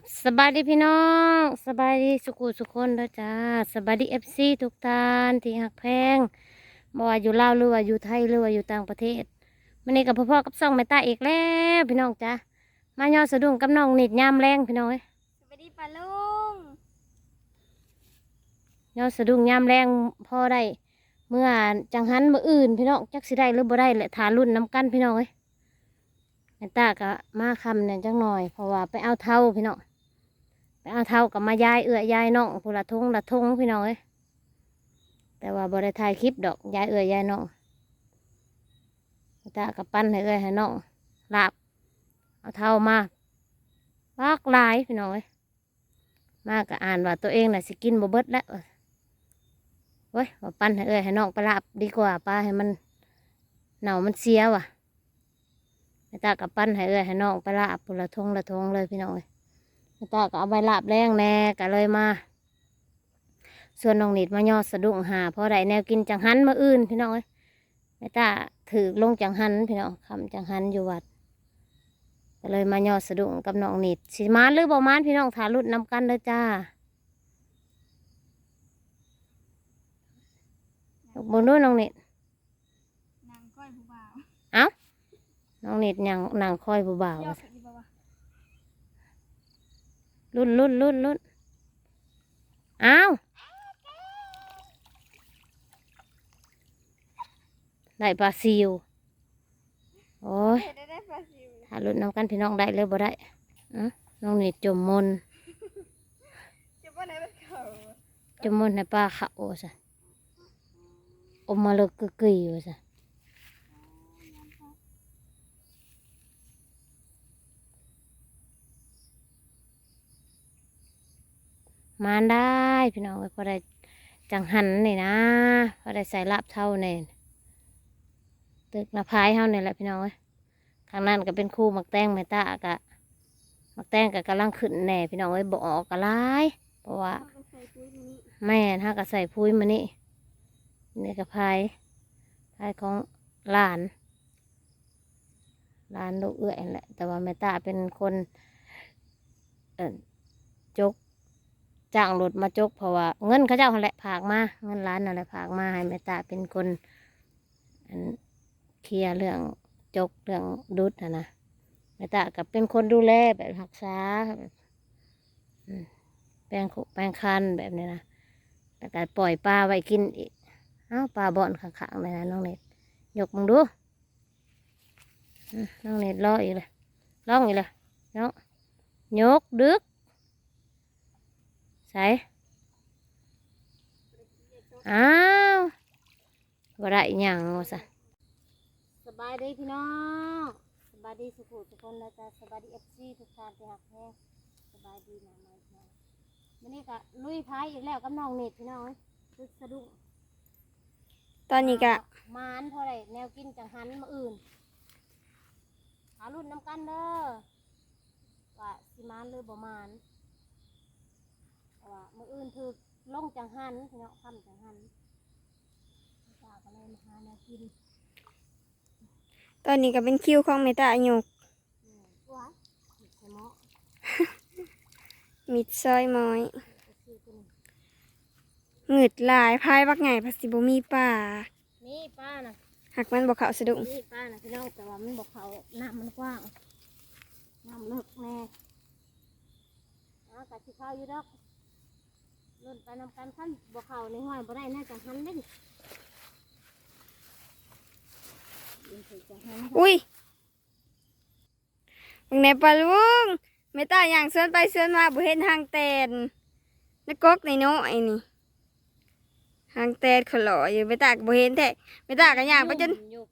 กับสบายดีพี่น้องสบายดีสุขุสุขคนเด้อจ้าสบายดีเอฟซีทุกท่านที่หักแพงบ่ว่าอยู่ลาวหรือว่าอยู่ไทยหรือว่าอยู่ต่างประเทศมันนี้กับพ่อๆกับซ่องแม่ตาอีกแล้วพี่น้องจ้ามายอสะดุ้งกับน้องนิดยามแรงพี่น้องเอ้ยสวัสดีป้าลุงยอสะดุ้งยามแรงพอได้เมื่อจังหันมื้ออื่นพี่น้องจักสิได้หรือบ่ได้แหละทารุ่นน้ำกันพี่น้องเอ้ยแม่ตาก็มาคำเนี่ยจังหน่อย เพราะว่าไปเอาเท่าพี่น้อง เอาเท่ากับมายายเอื้อยายน้องผู้ละทงละทงพี่น้องเอ้ยแต่ว่าบริถ่ายคลิปดอกยายเอื้อยายน้องตากับปั้นให้เอื้อยให้น้องลาบเอาเท่ามาลากลายพี่น้องเอ้ยมากก็อ่านว่าตัวเองน่ะสิกินบ่เบิดแล้วเว้ยว่าปั้นให้เอื้อยให้น้องไปลาบดีกว่าปลาให้มันเน่ามันเสียว่ะตากับปั้นให้เอื้อยให้น้องไปลาบผู้ละทงละทงเลยพี่น้องเอ้ย ตาก็เอาใบลาบแรงแน่ก็เลยมา ส่วนน้องนิดมายอดสะดุ้งหาเพราะได้แนวกินจังหันมาอื่นพี่น้องเอ้ยแม่ตาถือลงจังหันพี่น้องคำจังหันอยู่วัดก็เลยมายอดสะดุ้งกับน้องนิดสิมานหรือบ่มานพี่น้องถารุดนำกันเด้อจ้าบนด้วยน้องนิดนางก้อยผู้บ่าวน้องนิดยังนางคอยผู้บ่าว ยอดสิบ่าวะรุ่นรุ่นรุ่นรุ่นอ้าวได้ปลาซิวโอ้ยเฮ็ดได้ได้ปลาซิวถ้ารุ่นน้ำกันพี่น้องได้เลยบ่ได้อะน้องนี่จมมนต์จะบ่ไหนมันเขาจมนให้ปลาเขาซะอมมาเลยกึกกึยอยู่ซะ มานได้พี่น้องเอ้พอได้จังหันนี่นะพอได้ใส่ลาบเท่าเนี่ยตึกนาพายเท่าเนี่ยแหละพี่น้องเอ้ข้างนั้นก็เป็นคู่มักแตงเมตตากะมักแตงก็กำลังขึ้นแหน่พี่น้องเอ้บอกออกกะลายเพราะว่าแม่ถ้าก็ใส่พุ้ยมานี่นี่ก็พายพายของหลานหลานลูกเอื้อยแหละแต่ว่าแม่ตาเป็นคนเออจก จ้างรถมาจกเพราะว่าเงินเขาเจ้าหั่นแหละผากมาเงินร้านนั่นแหละผากมาให้แม่ตาเป็นคนเคลียร์เรื่องจกเรื่องดุดนะนะแม่ตากับเป็นคนดูแลแบบรักษาแปลงแปลงคันแบบนี้นะแล้วก็ปล่อยปลาไว้กินอีกเอ้าปลาบ่อนข้างๆเลยนะน้องเน็ตยกมึงดูน้องเน็ตรออีกเลยร้องอีกเลยเนาะยกดึก ใส่อ้าวบ่ได้อิหยังว่าซะสบายดีพี่น้องสบายดีสุขุทุกคนนะจ๊ะสบายดีเอฟซีทุกท่านที่หักแพงสบายดีนะมาพี่น้องวันนี้ก็ลุยพายอีกแล้วกับน้องเน็ตพี่น้องซึกสะดุ้งตอนนี้ก็มานเท่าไรแนวกินจังหันมาอื่นหารุ่นน้ำกันเด้อว่าสิมานหรือบ่มานแต่ ว่ามืออื่นคือลงจังหันพี่น้องคำจังหันจ้าก็เลยมาหาแนวกินตอนนี้ก็เป็นคิวของเมตาอยู่อืมว้ายใส่หม้อมิดซอยม้อยไปซื้อตัวนี้หงึดหลายพายบักไงภาษีบ่มีป่านี่ป้าน่ะหักมันบ่เข้าสะดุ้งนี่ป้าน่ะพี่น้องแต่ว่ามันบอกเขาน้ำมันกว้างน้ำลึกแน่เอากะสิเข้าอยู่ดอก รุ่นไปนำกันขั้นบอกเขาในห้อยบ่ได้แน่จังหันเด้นยิงถึงจังหันอุ้ยบังไหนปลาลุงเมตาอย่างเสื้อนไปเสื้อนมาบ่เห็นหางแตนแล้วกกในน้อยนี่หางแตนขลออยู่เมตาก็บ่เห็นแท้เมตาก็ย่างไปจนอยู่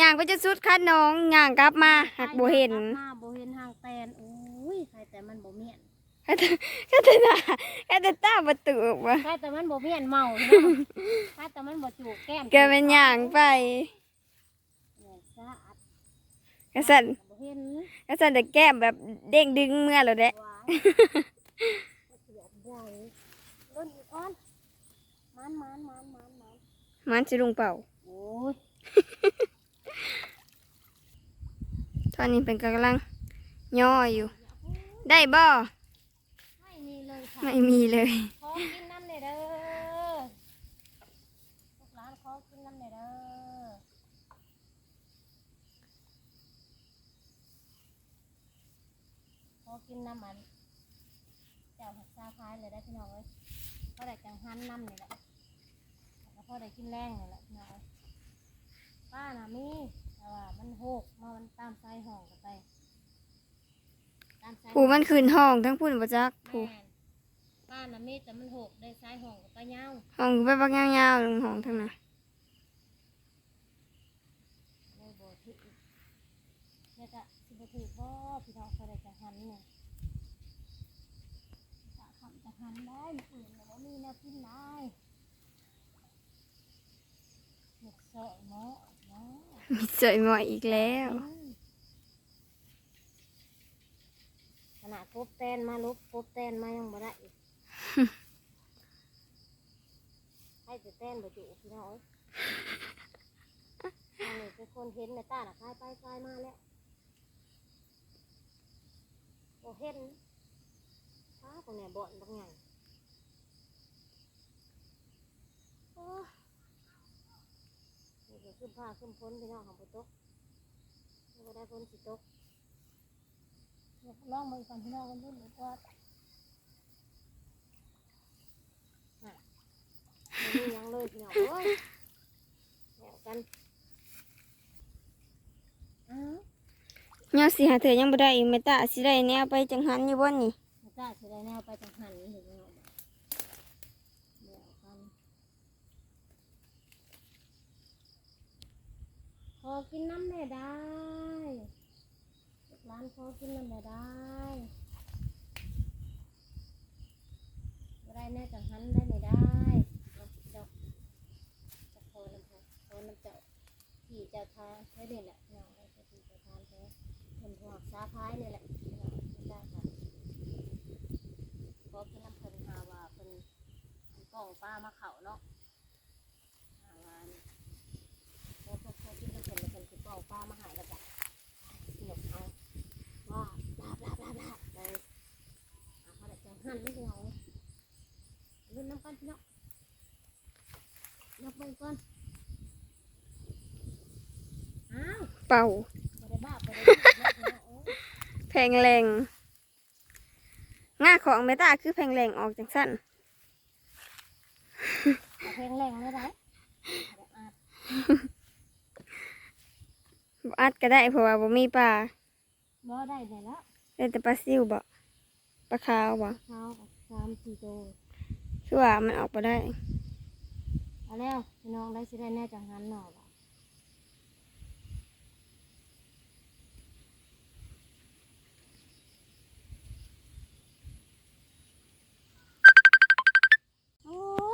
ย่างไปจนสุดคันน้องย่างกลับมาหักบ่เห็นกลับมาบ่เห็นหางแตนโอ้ยใครแต่มันบ่เมียน แค่แต่หน้าแค่แต่ตาบ่ตุกว่ะใครแต่มันบ่เมียนเมาเนาะใครแต่มันบ่จูบแก้มแกเป็นย่างไปเนี่ยสะอาดกระสันบ่เห็นกระสันแต่แก้มแบบเด้งดึงเมื่อแล้วแหละว้ายเสียบใหญ่รุ่นอีกก้อนมันมันมันมันมันมันสิลุงเป่า โอ้ยตอนนี้เป็นกำลังย่ออยู่ ได้บ่ ไม่มีเลยขอกินน้ำหน่อยเด้อลูกหลานขอกินน้ำหน่อยเด้อขอกินน้ำมันเจ้าหักซาพายเลยได้พี่น้องเอ้ยพอได้จังหันน้ำนี่แหละแล้วพอได้กินแรงนี่แหละพี่น้องเอ้ยป้าน่ะมีแต่ว่ามันโหกมามันตามไส้ห้องกันไปตามไส้ผู้มันคืนห้องทั้งพุ่นบ่จักผู้ แม่ นป้าน่ะมีแต่มันโหกได้ไส้ห้องกับไปเงาห้องไปบักยาวๆลงห้องทั้งนั้นโอ้ยบ่ถือเนี่ยจะสิบ่ถือบ่พี่น้องเขาได้จะหันเนี่ยจะทำจะหันได้มื้ออื่นแล้วบ่มีแนวกินได้หมกเสาะเนาะเนาะ มีเสยหมอยอีกแล้วอืมขนาดกบแตนมาลุกกบแตนมายังบ่ได้อีก ให้แต่แตนบ่จุพี่น้อยอันนี้เป็นคนเห็นในตาน่ะคลายไปคลายมาแล้วบ่เห็นฟ้าตรงเนี้ยบ่อนบางไงโอ้นี่ก็ขึ้นผ้าขึ้นพ้นพี่น้องของบ่ตกนี่ก็ได้พ้นสิตกลองมือก่อนพี่น้องกันดูหรือว่าน่ะบ่มีหยัง เลยพี่น้องเอ้ยแล้วกันอ้าวยอดสิหาเธอยังบ่ได้อีกแม่ตาสิได้แนวไปจังหันอยู่บ่นี่ไม่กล้าสิได้แนวไปจังหันหรือพี่น้องเดี๋ยวกันขอกินน้ำแน่ได้ร้านขอกินน้ำแน่ได้บ่ได้แน่จังหันได้ไม่ได้เอาเจ้าจะขอน้ำพอขอน้ำเจ้าที่ เจ้าทานใช้เด่นแหละน้องเอาเจ้าที่เจ้าทานแท้เป็นหัวซาพายนี่แหละน้องไม่ได้ค่ะเพราะพี่น้ำเพิ่นหาว่าเพิ่นกล้องป้ามาเขาเนาะหาว่านี่พอพอพอพี่น้ำเพิ่นแล้วเพิ่นสิกล้องป้ามาหายแล้วจ้ะหนกเอาว่าลาบลาบลาบลาบเลยเอาเขาได้จังหันไม่เอาเลุ้นน้ำกันพี่น้องนับเบิ่งก่อนอ้าว เป่าบ่ได้บ้าบ่ได้บ้าเนาะพี่น้องโอ้ยแพงแรงง่าของแม่ตาคือแพงแรงออกจังสั้นเอาเพลงแรงไม่ได้บ่ได้อาดบ่อัดก็ได้เพราะว่าบ่มีปลาบ่ได้เลยแล้วได้แต่ปลาซิวบ่ปลาขาวบ่เช้ากับสามสี่โตคือว่ามันออกบ่ได้เอาแล้วพี่น้องได้สิได้แน่จังหันหน่อบ่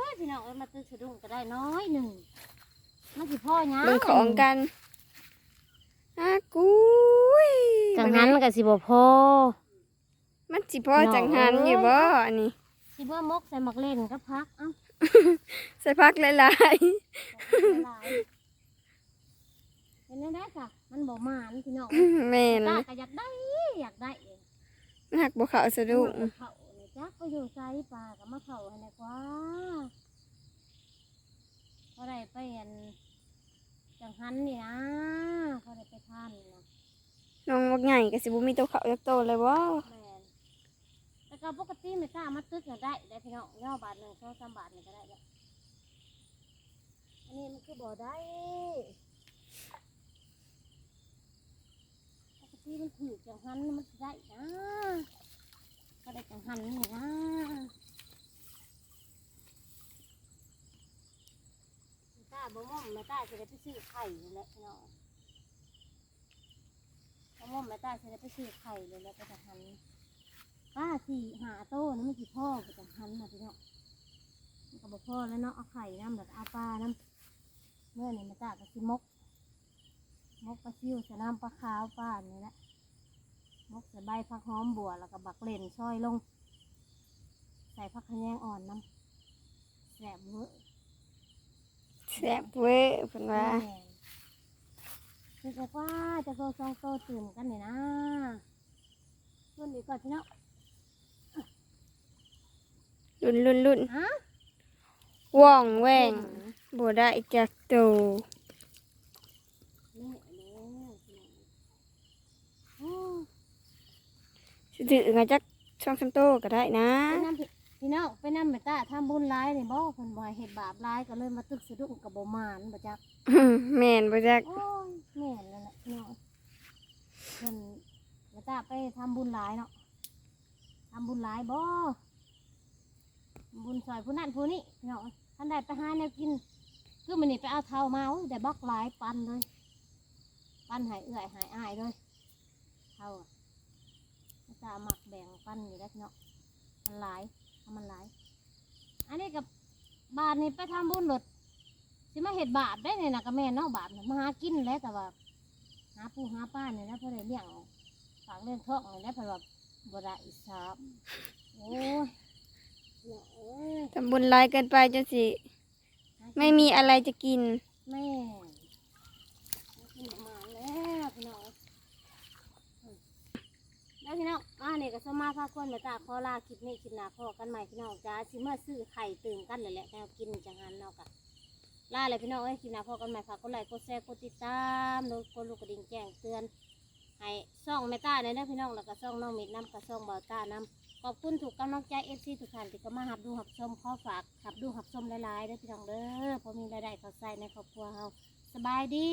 ยพี่น้องเอ้ยมาตึกสะดุ้งก็ได้น้อยหนึ่งมันสิพ่อยังเบิ่งของกันอากุยจังหันกับสิบ่พอมันสิพอจังหันอยู่บ่อันนี้สิเบื่อมกใส่หมักเล่นก็พักเอ้าใส่พักหลายหลายเป็นไงได้จ้ะมันบ่มานพี่น้องๆแม่นตาก็อยากได้อยากได้มันหักบ่เข้าสะดุ้งมาเข่าเนี่ยจักก็ อยู่ไซปลากับมาเข่าให้หน่อยกว่าพอได้ไปเห็นจังหันนี่นะพอได้ไปทานนี่นะน้องบักใหญ่ก็สิบ่มีตัวเขาจักโตเลยบ่แม่นแต่ก็ปกติไม่กล้ามาตึกน่ะได้ได้พี่น้องย่อบาทหนึ่งสองสามบาทนี่ก็ได้แล้วอันนี้มันคือบ่ได้ปกติมันถือจังหันมันสิได้นะ ก็ได้จังหันนี่นะตาบ่ม่อมแม่ตาจะได้ไปซื้อไข่นี่แหละพี่น้องบ่ม่อมแม่ตาจะได้ไปซื้อไข่เลยแล้วก็จะหันป้าสี่หาโต้นี่ไมันสิพ่อก็จะหันนะพี่น้องมันก็บ่พ่อแล้วเนาะเอาไข่น้ำแล้วก็เอาปลาน้ำเมื่อนี่แม่ตาก็สิมกมกปลาซิวใส่น้ำปลาขาวป้านี่แหละ มกใส่ใบผักหอมบัวแล้วก็บักเล่นซอยลง ใส่ผักขะแยงอ่อนน้ำแสบเวอร์แซ่บเว้ยเพิ่นว่าคือบอกว่าจะโตซองโตตื่นกันเนี่ยนะส่วนดีก่อนพี่น้องรุ่นรุ่นรุ่นฮะว่องแหว่งบ่ได้จักโตนี่แล้วโอ้ สิ ถือไงจักช่องสามโตก็ได้นะ ไปนำพี่พี่น้องไปนำแม่ตาทำบุญร้ายนี่บ่เพิ่นบ่ให้เฮ็ดบาปร้ายก็เลยมาตึกสะดุ้งกับบ่มานบ่จักแม่นบ่จัก โอ้ยแม่นแล้วแหละพี่น้องเพิ่นแม่ตาไปทำบุญร้ายเนาะทำบุญร้ายบ่บุญซอยผู้นั้นผู้นี้พี่น้องท่านใดไปหาแนวกินคือมันนี่ไปเอาเท่ามาโอ้ยได้บักหลายปันเลยปันใหายเอื่อยใหายอายเลยเท่าอะแม่ ตาหมักแบ่งปันอยู่แล้วพี่น้องมันหลายทำมันหลาย อันนี้กับบาทนี่ไปทำบุญหลดสิมาเห็ดบาปได้เนี่ยนะกับแม่เนาะบาปน่ะมาหากินแหล้วแต่ว่า หาปูหาป้าเนี่ยนะเพื่อได้เลี้ยงฝากเลี้ยงท้องเนี่ยนะเพราะว่าบได้อิสามโอ้ยเนี่ยเอ้ยทำบุญหลายเกินไปจนสิ ไม่มีอะไรจะกิน แม่กินมาแล้วพี่น้องอืม แล้วพี่น้องมาเนี่ยก็สมาพาคนมาตาขอลาคลิปนี้คลิปหน้าพอกันใหม่พี่น้องจ้าสิมาซื้อไข่ตื่นกันเลยแหละแนวกินจังหันเนาะกะลาเลยพี่น้องเอ้ยคลิปหน้าพอกันใหม่ฝากกดไลค์กดแชร์กดติดตามแล้วกดลูกกระดิ่งแจ้งเตือนให้ซ่องแม่ต้าเนี่ยนะพี่น้องแล้วก็ซ่องน้องมิดน้ำกับซ่องเบาต้าน้ำขอบคุณถูกกำลังใจเอฟซีทุกท่านที่ก็มาหับดูหับชมขอฝากหับดูหับชมหลายๆเด้อพี่น้องเด้อเพอมีรายได้เขาใส่ในครอบครัวเราสบายดี